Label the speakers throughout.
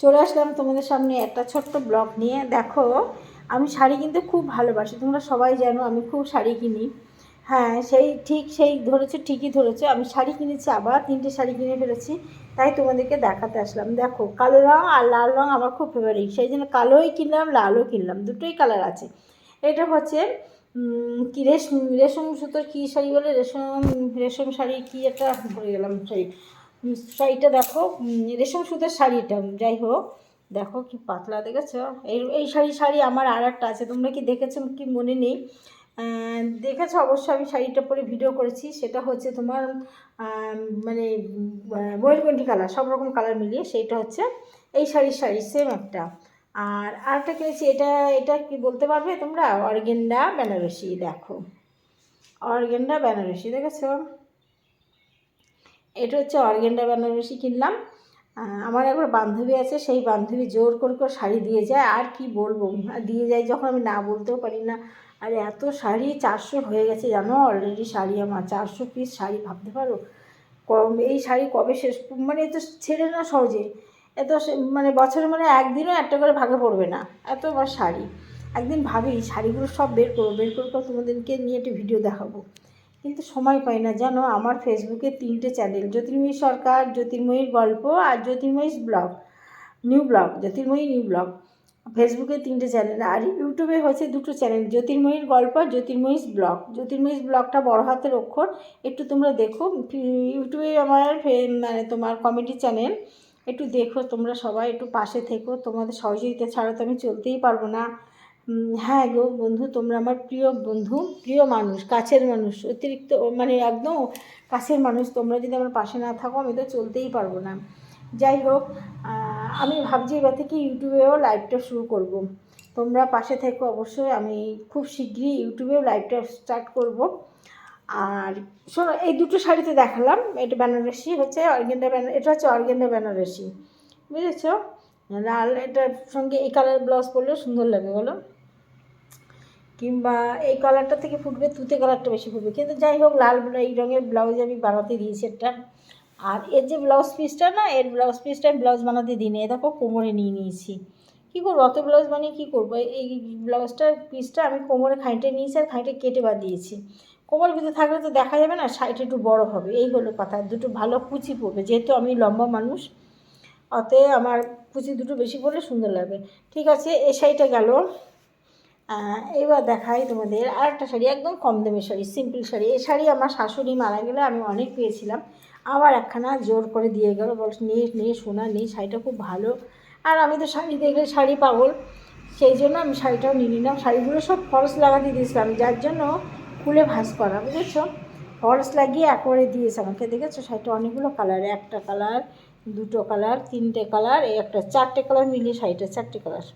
Speaker 1: চলে আসলাম তোমাদের সামনে একটা ছোট্ট ব্লগ নিয়ে। দেখো, আমি শাড়ি কিনতে খুব ভালোবাসি, তোমরা সবাই জানো আমি খুব শাড়ি কিনি। হ্যাঁ সেই ঠিক সেই ধরেছো, ঠিকই ধরেছো, আমি শাড়ি কিনেছি আবার তিনটে শাড়ি কিনে ফেলেছি, তাই তোমাদেরকে দেখাতে আসলাম। দেখো, কালো রঙ আর লাল রঙ আমার খুব ফেভারিট সেই জন্য কালোই কিনলাম, লালও কিনলাম, দুটোই কালার আছে। এটা হচ্ছে কি রেশম রেশম সুতোর কী শাড়ি বলে? রেশম রেশম শাড়ি কী একটা ভরে গেলাম শাড়ি শাড়িটা দেখো রেশম সুতোর শাড়িটা, যাই হোক। দেখো কি পাতলা দেখেছ? এই এই শাড়ি শাড়ি আমার আর একটা আছে, তোমরা কি দেখেছ কি মনে নেই? দেখেছ অবশ্যই আমি শাড়িটা পরে ভিডিও করেছি, সেটা হচ্ছে তোমার মানে ময়ূরকণ্ঠী কালার সব রকম কালার মিলিয়ে সেইটা হচ্ছে এই শাড়ির শাড়ি সেম একটা। আর আরেকটা কিনেছি, এটা এটা কি বলতে পারবে তোমরা? অর্গেন্ডা বেনারসি, দেখো। অর্গেন্ডা বেনারসি, দেখেছ? এটা হচ্ছে অর্গেন্ডা বেনারসি কিনলাম। আমার একবার বান্ধবী আছে, সেই বান্ধবী জোর করে করে শাড়ি দিয়ে যায়। আর কি বলব, দিয়ে যায় যখন আমি না বলতেও পারি না। আর এত শাড়ি, চারশো হয়ে গেছে জানো? অলরেডি শাড়ি আমার, চারশো পিস শাড়ি, ভাবতে পারো? কম, এই শাড়ি কবে শেষ? মানে এ তো ছেড়ে না সহজে। এত মানে বছরে মানে একদিনও একটা করে ভাগে পড়বে না। এত আমার শাড়ি। একদিন ভাবি, শাড়িগুলো সব বের করব, বের করে তোমাদেরকে নিয়ে একটা ভিডিও দেখাবো। কিন্তু সময় পাই না, জানো? আমার ফেসবুকে তিনটে চ্যানেল জ্যোতির্ময়ী সরকার, জ্যোতির্ময়ীর গল্প আর Jyotirmoyee blog new blog Jyotirmoyee new blog ফেসবুকে তিনটে চ্যানেল আর ইউটিউবে হচ্ছে দুটো চ্যানেল জ্যোতির্ময়ীর গল্প আর জ্যোতির্ময়ী ব্লগ জ্যোতির্ময়ী ব্লগটা বড় হাতের অক্ষর, একটু তোমরা দেখো। ইউটিউবে আমার মানে তোমার কমেডি চ্যানেল একটু দেখো তোমরা সবাই, একটু পাশে থেকো। তোমাদের সহযোগিতা ছাড়া তো আমি চলতেই পারব না। হ্যাঁ গো, বন্ধু, তোমরা আমার প্রিয় বন্ধু, প্রিয় মানুষ, কাছের মানুষ, অতিরিক্ত মানে একদম কাছের মানুষ, তোমরা যদি আমার পাশে না থাকো, আমি তো চলতেই পারব না। যাই হোক আমি ভাবছি এবার থেকে ইউটিউবেও লাইভটা শুরু করব। তোমরা পাশে থেকো, অবশ্যই আমি খুব শীঘ্রই ইউটিউবেও লাইভটা স্টার্ট করব। আর শোনো, এই দুটো শাড়িতে দেখালাম, এটা বেনারসি হচ্ছে অর্গেন্ডা বেনার, এটা হচ্ছে অর্গেন্ডা বেনারসি, বুঝেছ? লাল, এটার সঙ্গে এই কালার ব্লাউজ পরলেও সুন্দর লাগে, বলো। কিংবা এই কালারটা থেকে ফুটবে, তুতে কালারটা বেশি ফুটবে। কিন্তু যাই হোক, লাল এই রঙের ব্লাউজ আমি বানাতে দিয়েছি একটা। আর এর যে ব্লাউজ পিসটা না, এর ব্লাউজ পিসটা আমি ব্লাউজ বানাতে দিই নি দেখো, কোমরে নিয়ে নিয়েছি। কী করব? অত ব্লাউজ বানিয়ে কী করব? এই ব্লাউজটার পিসটা আমি কোমরে খাইটে নিয়েছি আর খাইটে কেটে বাদ দিয়েছি। কোমর ভিতরে থাকলে তো দেখা যাবে না সাইড একটু বড় হবে। এই হলো কথা। দুটো ভালো কুচি পড়বে যেহেতু আমি লম্বা মানুষ, অতএব আমার কুচি দুটো বেশি পড়লে সুন্দর লাগবে। ঠিক আছে এ শাড়িটা গেল। এবার দেখাই তোমাদের আর একটা শাড়ি, একদম কম দামের শাড়ি সিম্পল শাড়ি। এই শাড়ি আমার শাশুড়ি মারা গেলে আমি অনেক পেয়েছিলাম। আবার একখানা জোর করে দিয়ে গেল বল নিয়ে নিয়ে সোনা নেই শাড়িটা খুব ভালো। আর আমি তো শাড়ি দেখলে শাড়ি পাগল। সেই জন্য আমি শাড়িটাও নিয়ে নিলাম। শাড়িগুলো সব ফলস লাগাতে দিয়েছিলাম যার জন্য খুলে ভাঁজ করা, বুঝেছ? ফলস লাগিয়ে একবারে দিয়েছে আমাকে, দেখেছ? শাড়িটা অনেকগুলো কালার, একটা কালার, দুটো কালার, তিনটে কালার এই একটা, চারটে কালার মিলিয়ে শাড়িটা, চারটে কালার।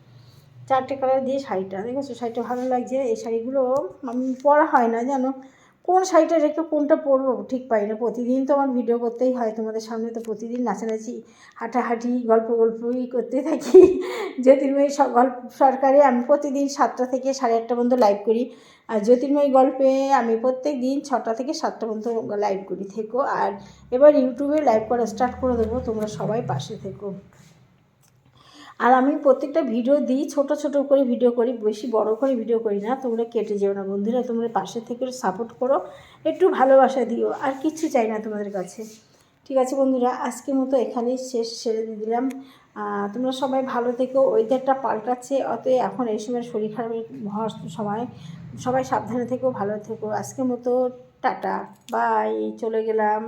Speaker 1: চারটে কালার দিয়ে শাড়িটা, দেখেছ? শাড়িটা ভালো লাগছে। এই শাড়িগুলো আমি পরা হয় না, জানো? কোন শাড়িটা রেখে কোনটা পরবো? ঠিক পাই না। প্রতিদিন তো আমার ভিডিও করতেই হয়, তোমাদের সামনে তো প্রতিদিন নাচানাচি, হাঁটাহাঁটি, গল্প গল্পই করতে থাকি। জ্যোতির্ময়ী গল্প, সরকারে আমি প্রতিদিন সাতটা থেকে সাড়ে আটটা পর্যন্ত লাইভ করি। আর জ্যোতির্ময়ী গল্পে আমি প্রত্যেক দিন ছটা থেকে সাতটা পর্যন্ত লাইভ করি, থেকো। আর এবার ইউটিউবে লাইভ করা স্টার্ট করে দেবো, তোমরা সবাই পাশে থেকো। আর আমি প্রত্যেকটা ভিডিও দিই, ছোট ছোট করে ভিডিও করি, বেশি বড় করে ভিডিও করি না, তোমরা কেটে যেও না বন্ধুরা, তোমরা পাশে থেকে সাপোর্ট করো, একটু ভালোবাসা দিও, আর কিচ্ছু চাই না তোমাদের কাছে। ঠিক আছে বন্ধুরা, আজকের মতো এখানেই শেষ ছেড়ে দিয়ে দিলাম। তোমরা সবাই ভালো থেকো ওয়েদারটা পাল্টাচ্ছে, অতএব এখন এই সময় শরীর খারাপের হওয়ার সময় সবাই সাবধানে থেকো, ভালো থেকো। আজকের মতো টাটা বাই চলে গেলাম।